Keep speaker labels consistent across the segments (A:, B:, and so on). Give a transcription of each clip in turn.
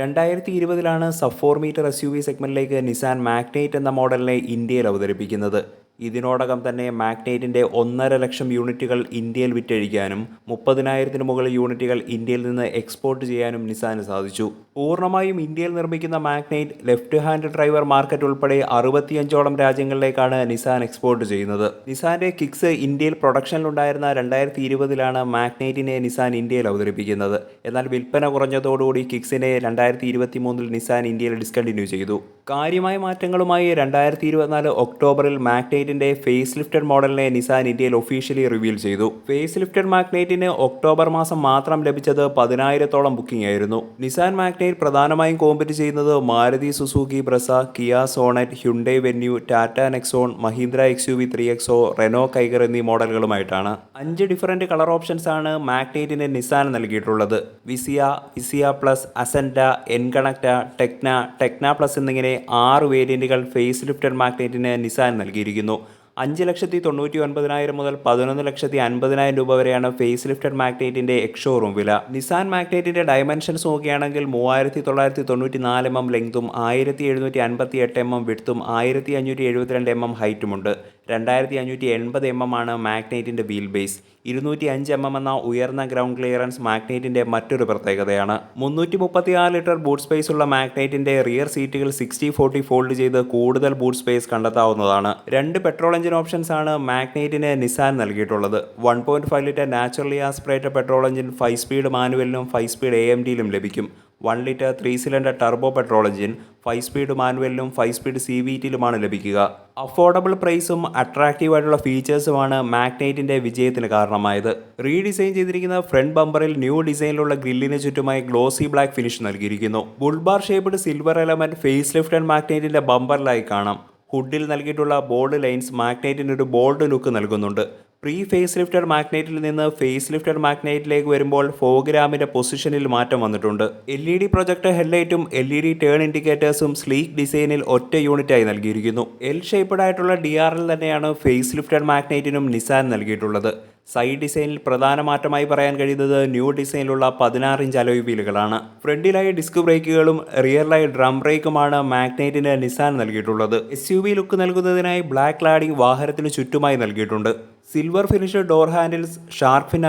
A: രണ്ടായിരത്തി ഇരുപതിലാണ് sub four meter S U V സെഗ്മെന്റിലേക്ക് Nissan Magnite എന്ന മോഡലിനെ ഇന്ത്യയിൽ അവതരിപ്പിക്കുന്നത്. ഇതിനോടകം തന്നെ മാഗ്നേറ്റിന്റെ ഒന്നര ലക്ഷം യൂണിറ്റുകൾ ഇന്ത്യയിൽ വിറ്റഴിക്കാനും മുപ്പതിനായിരത്തിന് മുകളിൽ യൂണിറ്റുകൾ ഇന്ത്യയിൽ നിന്ന് എക്സ്പോർട്ട് ചെയ്യാനും നിസാന് സാധിച്ചു. പൂർണമായും ഇന്ത്യയിൽ നിർമ്മിക്കുന്ന Magnite left hand driver market ഉൾപ്പെടെ അറുപത്തിയഞ്ചോളം രാജ്യങ്ങളിലേക്കാണ് നിസാൻ എക്സ്പോർട്ട് ചെയ്യുന്നത്. നിസാന്റെ കിക്സ് ഇന്ത്യയിൽ പ്രൊഡക്ഷനിലുണ്ടായിരുന്ന രണ്ടായിരത്തി ഇരുപതിലാണ് മാഗ്നേറ്റിനെ നിസാൻ ഇന്ത്യയിൽ അവതരിപ്പിക്കുന്നത്. എന്നാൽ വിൽപ്പന കുറഞ്ഞതോടുകൂടി കിക്സിനെ രണ്ടായിരത്തി ഇരുപത്തി മൂന്നിൽ നിസാൻ ഇന്ത്യയിൽ ഡിസ്കണ്ടിന്യൂ ചെയ്തു. കാര്യമായ മാറ്റങ്ങളുമായി രണ്ടായിരത്തി ഇരുപത്തിനാല് ഒക്ടോബറിൽ മാഗ്നൈറ്റിന്റെ ഫേസ് ലിഫ്റ്റഡ് മോഡലിനെ നിസാൻ ഇന്ത്യയിൽ ഒഫീഷ്യലി റിവീൽ ചെയ്തു. ഫേസ് ലിഫ്റ്റഡ് മാഗ്നൈറ്റിന് ഒക്ടോബർ മാസം മാത്രം ലഭിച്ചത് പതിനായിരത്തോളം ബുക്കിംഗ് ആയിരുന്നു. നിസാൻ മാഗ്നൈറ്റ് പ്രധാനമായും കോമ്പറ്റ് ചെയ്യുന്നത് Maruti Suzuki Brezza Kia Sonet Hyundai Venue Tata Nexon Mahindra X U V three XO Renault Kiger എന്നീ മോഡലുകളുമായിട്ടാണ്. അഞ്ച് ഡിഫറന്റ് കളർ ഓപ്ഷൻസ് ആണ് മാഗ്നൈറ്റിന് നിസാൻ നൽകിയിട്ടുള്ളത്. Visia Visia plus Acenta N Connecta Tekna Tekna plus എന്നിങ്ങനെ ആറ് വേരിയന്റുകൾ ഫേസ് ലിഫ്റ്റഡ് മാഗ്നേറ്റിന് നിസാൻ നൽകിയിരിക്കുന്നു. അഞ്ച് ലക്ഷത്തി തൊണ്ണൂറ്റി ഒൻപതിനായിരം മുതൽ പതിനൊന്ന് ലക്ഷത്തി അൻപതിനായിരം രൂപ വരെയാണ് ഫേസ് ലിഫ്റ്റഡ് മാഗ്നേറ്റിന്റെ എക്സ്ഷോറൂം വില. നിസാൻ മാഗ്നേറ്റിന്റെ ഡയമെൻഷൻസ് നോക്കുകയാണെങ്കിൽ മൂവായിരത്തി തൊള്ളായിരത്തി തൊണ്ണൂറ്റി നാല് എം എം ലെങ്തും ആയിരത്തി എഴുന്നൂറ്റി അൻപത്തി എട്ട് എം എം വിടുത്തും ആയിരത്തി അഞ്ഞൂറ്റി എഴുപത്തിരണ്ട് എം എം ഹൈറ്റുമുണ്ട്. രണ്ടായിരത്തി അഞ്ഞൂറ്റി എൺപത് എം എം ആണ് മാഗ്നൈറ്റിന്റെ വീൽ ബേസ്. ഇരുന്നൂറ്റി അഞ്ച് എം എം എന്ന ഉയർന്ന ഗ്രൗണ്ട് ക്ലിയറൻസ് മാഗ്നൈറ്റിന്റെ മറ്റൊരു പ്രത്യേകതയാണ്. മുന്നൂറ്റി മുപ്പത്തി ആറ് ലിറ്റർ ബൂട്ട് സ്പേസ് ഉള്ള മാഗ്നൈറ്റിന്റെ റിയർ സീറ്റുകൾ സിക്സ്റ്റി ഫോർട്ടി ഫോൾഡ് ചെയ്ത് കൂടുതൽ ബൂട്ട് സ്പേസ് കണ്ടെത്താവുന്നതാണ്. രണ്ട് പെട്രോൾ എഞ്ചിൻ ഓപ്ഷൻസ് ആണ് മാഗ്നൈറ്റിന് നിസാൻ നൽകിയിട്ടുള്ളത്. One point five litre naturally aspirated petrol engine five speed മാനുവലിനും five speed A M ഡിയിലും ലഭിക്കും. One litre three cylinder turbo petrol engine five speed മാനുവലിലും five speed C V ടിയിലുമാണ് ലഭിക്കുക. Affordable പ്രൈസും attractive ആയിട്ടുള്ള ഫീച്ചേഴ്സുമാണ് മാഗ്നൈറ്റിന്റെ വിജയത്തിന് കാരണമായത്. റീഡിസൈൻ ചെയ്തിരിക്കുന്ന ഫ്രണ്ട് ബമ്പറിൽ ന്യൂ ഡിസൈനിലുള്ള ഗ്രില്ലിന് ചുറ്റുമായി ഗ്ലോസി ബ്ലാക്ക് ഫിനിഷ് നൽകിയിരിക്കുന്നു. Bull bar shaped silver element face lift and മാഗ്നൈറ്റിന്റെ ബമ്പറിലായി കാണാം. ഹുഡിൽ നൽകിയിട്ടുള്ള ബോൾഡ് ലൈൻസ് മാഗ്നൈറ്റിന് ഒരു ബോൾഡ് ലുക്ക് നൽകുന്നുണ്ട്. പ്രീ ഫേസ് ലിഫ്റ്റഡ് മാഗ്നൈറ്റിൽ നിന്ന് ഫേസ് ലിഫ്റ്റഡ് മാഗ്നൈറ്റിലേക്ക് വരുമ്പോൾ ഫോഗ്രാമിന്റെ പൊസിഷനിൽ മാറ്റം വന്നിട്ടുണ്ട്. എൽ ഇ ഡി പ്രൊജക്ട് ഹെഡ്ലൈറ്റും എൽ ഇ ഡി ടേൺ ഇൻഡിക്കേറ്റേഴ്സും സ്ലീക്ക് ഡിസൈനിൽ ഒറ്റ യൂണിറ്റായി നൽകിയിരിക്കുന്നു. എൽ ഷേപ്പഡ് ആയിട്ടുള്ള ഡി ആർ എൽ തന്നെയാണ് ഫേസ് ലിഫ്റ്റഡ് മാഗ്നൈറ്റിനും നിസാൻ നൽകിയിട്ടുള്ളത്. സൈഡ് ഡിസൈനിൽ പ്രധാന മാറ്റമായി പറയാൻ കഴിയുന്നത് ന്യൂ ഡിസൈനിലുള്ള പതിനാറ് ഇഞ്ച് അലോയ് വീലുകളാണ്. ഫ്രണ്ടിലായി ഡിസ്ക് ബ്രേക്കുകളും റിയറിലായി ഡ്രം ബ്രേക്കുമാണ് മാഗ്നൈറ്റിന് നിസാൻ നൽകിയിട്ടുള്ളത്. എസ് യു വി ലുക്ക് നൽകുന്നതിനായി ബ്ലാക്ക് ലാഡിംഗ് വാഹനത്തിന് ചുറ്റുമായി നൽകിയിട്ടുണ്ട്. Silver finish door handles shark fin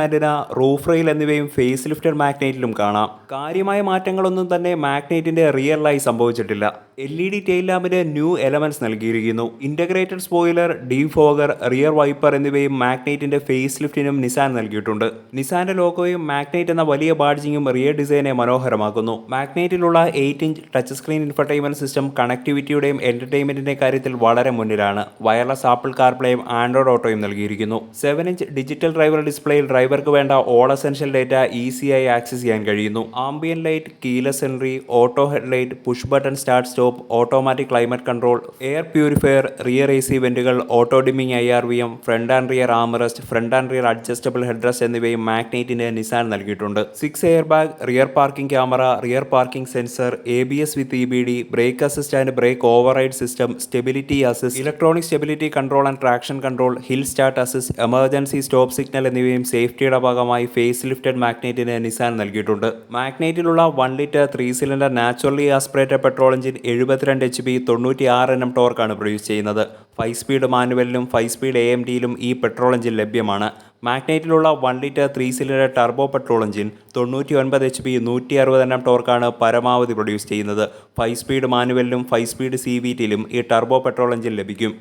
A: roof rail എന്നിവയും ഫേസ് ലിഫ്റ്റഡ് മാഗ്നേറ്റിലും കാണാം. കാര്യമായ മാറ്റങ്ങളൊന്നും തന്നെ മാഗ്നേറ്റിന്റെ ലൈഫ് സംഭവിച്ചിട്ടില്ല. എൽ ഇ ഡി ടെയിൽ ലാമ്പിന് ന്യൂ എലമെന്റ്സ് നൽകിയിരിക്കുന്നു. Integrated spoiler defogger rear wiper എന്നിവയും മാഗ്നൈറ്റിന്റെ ഫേസ് ലിഫ്റ്റിനും നിസാൻ നൽകിയിട്ടുണ്ട്. നിസാന്റെ ലോഗോയും മാഗ്നൈറ്റ് എന്ന വലിയ ബാഡ്ജിങ്ങും റിയർ ഡിസൈനെ മനോഹരമാക്കുന്നു. മാഗ്നൈറ്റിലുള്ള eight inch touch screen infotainment system കണക്ടിവിറ്റിയുടെയും എന്റർടൈൻമെന്റിന്റെ കാര്യത്തിൽ വളരെ മുന്നിലാണ്. വയർലെസ് ആപ്പിൾ കാർപ്ലേയും ആൻഡ്രോയിഡ് ഓട്ടോയും നൽകിയിരിക്കുന്നു. സെവൻ ഇഞ്ച് ഡിജിറ്റൽ ഡ്രൈവർ ഡിസ്പ്ലേയിൽ ഡ്രൈവർക്ക് വേണ്ട ഓൾ എസെൻഷ്യൽ ഡേറ്റ ഈസിയായി ആക്സസ് ചെയ്യാൻ കഴിയുന്നു. Ambient light keyless entry auto headlight push button start stop automatic climate control air purifier rear A C വെന്റുകൾ auto dimming I R V M front and rear armrest front and rear adjustable headrest എന്നിവയും മാഗ്നേറ്റിന് Nissan നൽകിയിട്ടുണ്ട്. Six air bag rear parking camera rear parking sensor A B S with E B D brake assist and brake override system stability assist electronic stability control and traction control hill start assist emergency stop signal എന്നിവയും സേഫ്റ്റിയുടെ ഭാഗമായി face lifted മാഗ്നേറ്റിന് Nissan നൽകിയിട്ടുണ്ട്. മാഗ്നേറ്റിലുള്ള one litre three cylinder naturally aspirated petrol engine എഴുപത്തിരണ്ട് H B തൊണ്ണൂറ്റി ആറ് N M ടോർക്കാണ് produce ചെയ്യുന്നത്. ഫൈവ് സ്പീഡ് മാനുവലിലും ഫൈവ് സ്പീഡ് എ എം ഡിയിലും ഈ പെട്രോൾ എഞ്ചിൻ ലഭ്യമാണ്. മാഗ്നേറ്റിലുള്ള one litre three cylinder turbo petrol engine തൊണ്ണൂറ്റി ഒൻപത് എച്ച് പി നൂറ്റി അറുപത് എണ്ണം ടോർക്കാണ് പരമാവധി പ്രൊഡ്യൂസ് ചെയ്യുന്നത്. ഫൈവ് സ്പീഡ് മാനുവലിലും ഫൈവ് സ്പീഡ് സി വി ടിയിലും ഈ ടർബോ പെട്രോൾ എഞ്ചിൻ ലഭിക്കും.